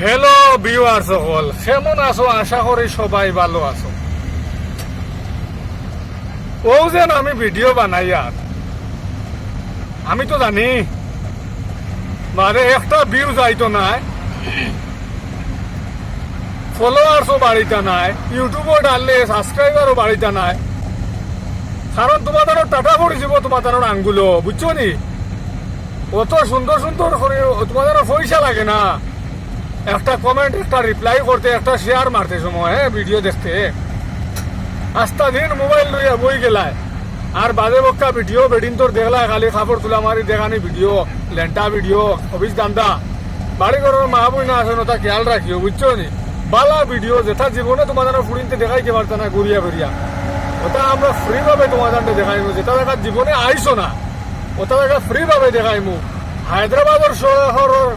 Hello viewer সকল কেমন আছো? আশা করি সবাই ভালো আছো। ও যেন আমি ভিডিও বানাই আর। আমি তো জানি। মানে একটা ভিউ যাইতো নাই। ফলোয়ার্সও বাড়িতে নাই। ইউটিউবও ডাললে সাবস্ক্রাইবারও বাড়িতে নাই। কারণ তোমাদের টাটা পড়ে যাব, তোমাদের আঙ্গুলো। বুঝছ নি? অত সুন্দর সুন্দর করে তোমাদের পয়সা লাগে না। একটা কমেন্ট একটা রিপ্লাই করতে, একটা শেয়ার মারতে সময় হ্যাঁ ভিডিও দেখতে। আস্তা দিন মোবাইল লইয়া বই গেলায়। আর বাজে বক্কা ভিডিও বেডিন তোর দেখলায় খালি কাপড় তুলা মারি দেখানি ভিডিও লেন্টা ভিডিও অফিস দান্দা বাড়ি ঘরের মা বই না আসেন, ওটা খেয়াল রাখিও, বুঝছ নি? বালা ভিডিও যেটা জীবনে তোমাদের ফুড়িনতে দেখাইতে পারতো না, ঘুরিয়া ফিরিয়া। ওটা আমরা ফ্রি ভাবে তোমাদের দেখাইমু, যেটা দেখা জীবনে আইসো না। ওটা দেখা ফ্রি ভাবে দেখাইমু। হায়দ্রাবাদের শহরের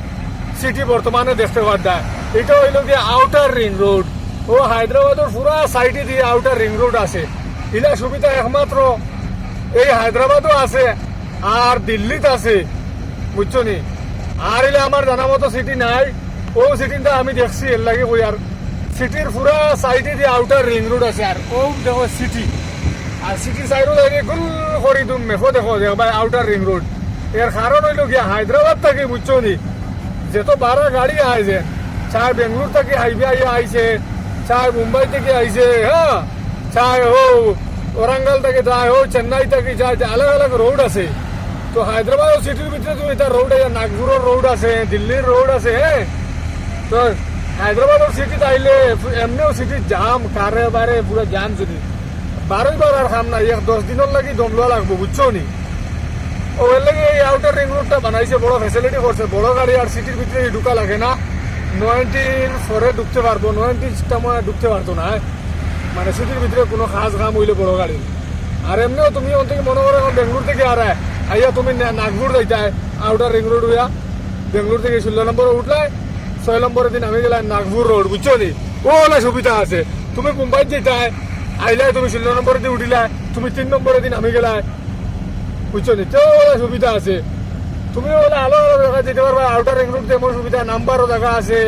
সিটি বর্তমানে দেখতে পারদা এটা হইল গিয়ে আউটার রিং রোড ও হায়দ্রাবাদের পুরা সাইডে দিয়ে আউটার রিং রোড আছে। ইলা সুবিধা একমাত্র এই হায়দ্রাবাদও আছে আর দিল্লিতে আছে। বুঝছ নি? আর ইলে আমার জানা মতো সিটি নাই। ও সিটিটা আমি দেখছি, এর লাগে কই আর সিটির পুরা সাইডে দিয়ে আউটার রিং রোড আছে। আর ও দেখো সিটি আর সিটি সাইডও লাগে গুল করি তুমি মেখো দেখো দেখবা আউটার রিং রোডের কারণ হইল গিয়া হায়দ্রাবাদ থেকে বুঝছ নি? যেত বারা গাড়ি আইছে চায় বেঙ্গলোর থেকে হাইবে আইয়া আইছে চায় মুম্বাই থেকে আইছে হ্যাঁ চায় ও ওরাঙ্গাল থেকে যায় ও চেন্নাই থেকে যায় আলাদা আলাদা রোড আছে। তো হায়দ্রাবাদ সিটির ভিতরে তো এটা রোড আছে নাগপুরের রোড আছে দিল্লির রোড আছে হ্যাঁ তো হায়দ্রাবাদের সিটিতে আইলে এমনিও সিটির জাম কারে বারে পুরো জাম যদি। বারোই বার আর খাম না এক দশ দিনের লাগি দম লওয়া লাগবো, বুঝছ নি? ও এর লাগে এই আউটার রিং রোডটা বানাইছে, বড় ফ্যাসিলিটি করছে, বড় গাড়ি আর সিটির ভিতরে ঢুকা লাগে না। নয়েন্টিন ফোরে ঢুকতে পারব নয়েন্টিনটা মনে হয় ঢুকতে পারতো না মানে সিটির ভিতরে কোনো খাস ঘাম হইলে বড় গাড়ি। আর এমনিও তুমি ওন থেকে মনে করো বেঙ্গলোর থেকে আর আইয়া তুমি নাগপুর যাইতায় আউটার রিং রোড হইয়া। বেঙ্গলোর থেকে ষোলো নম্বরে উঠলায় ছয় নম্বরের দিন আমি গেলাম নাগপুর রোড বুঝছ নি? ও সুবিধা আছে। তুমি মুম্বাই যেতায় আইলায় তুমি ষোলো নম্বরের দিন উঠিলা, তুমি তিন নম্বরের দিন আমি গেলায় বুঝছ নি? তো সুবিধা আছে। তুমি ওলা আলো আলো জায়গা যেতে পারবা আউটার রিং রোড যেমন সুবিধা, নাম্বারও জায়গা আছে,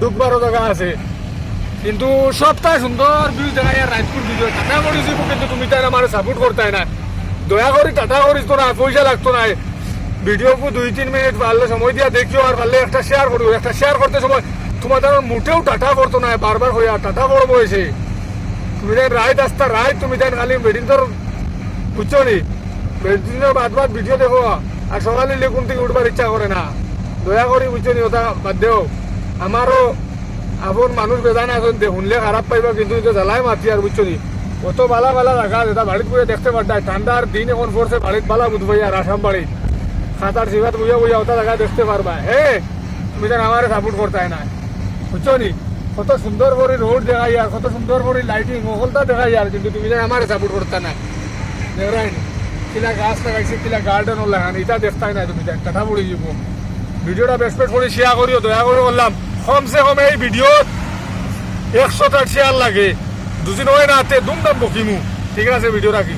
ঢুকবারও জায়গা আছে। কিন্তু সবটা সুন্দর ভিউ দেখা যায় রাজপুর ভিডিও টাটা করিস কিন্তু তুমি তাই আমার সাপোর্ট করতে না দয়া করি টাটা করিস তো না পয়সা লাগতো না ভিডিওকে দুই, তিন মিনিট পারলে সময় দিয়া দেখিও আর পারলে একটা শেয়ার করিও। একটা শেয়ার করতে সময় তোমার তার মুঠেও টাটা করতো না বারবার হইয়া টাটা করব এসে তুমি তাই রাইট আসতা তুমি তাই খালি বেডিন তোর বুঝছ নি বেডিনের বাদ বাদ ভিডিও দেখো আর সকালে লেগুন থেকে উঠবার ইচ্ছা করে না। দয়া করি বুঝছ নি ওটা বাদ দেও আমারও আপন মানুষ বেদা না এখন শুনলে খারাপ পাইবা, কিন্তু এটা জ্বালাই মাতি আর বুঝছ নি অত বালা বালা জায়গা যেটা বাড়িত বইয়া দেখতে পারতাই ঠান্ডার দিন এখন পড়ছে বাড়িত বালা বুঝবাই আর আসাম বাড়িত সাঁতার সিবাত বুঝা বুঝা ওটা জায়গা দেখতে পারবা হে, তুমি আমার সাপোর্ট করতাই না বুঝছ নি কত সুন্দর করে রোড দেখাই আর কত সুন্দর করে লাইটিং ওখানটা দেখাই আর কিন্তু তুমি আমার সাপোর্ট করতে না। দেখরাই কিলা গাছ লাগাইছে, কিলা গার্ডেনও লাগান, এটা দেখতাই না তুমি কাঠা পড়ে যাব ভিডিওটা বেশ করে শেয়ার করিও, দয়া করে বললাম। কমসে কম এই ভিডিও একশোটা শেয়ার লাগে। দুদিন হয় না, তে দুম দাম বকিমু। ঠিক আছে ভিডিও রাখি।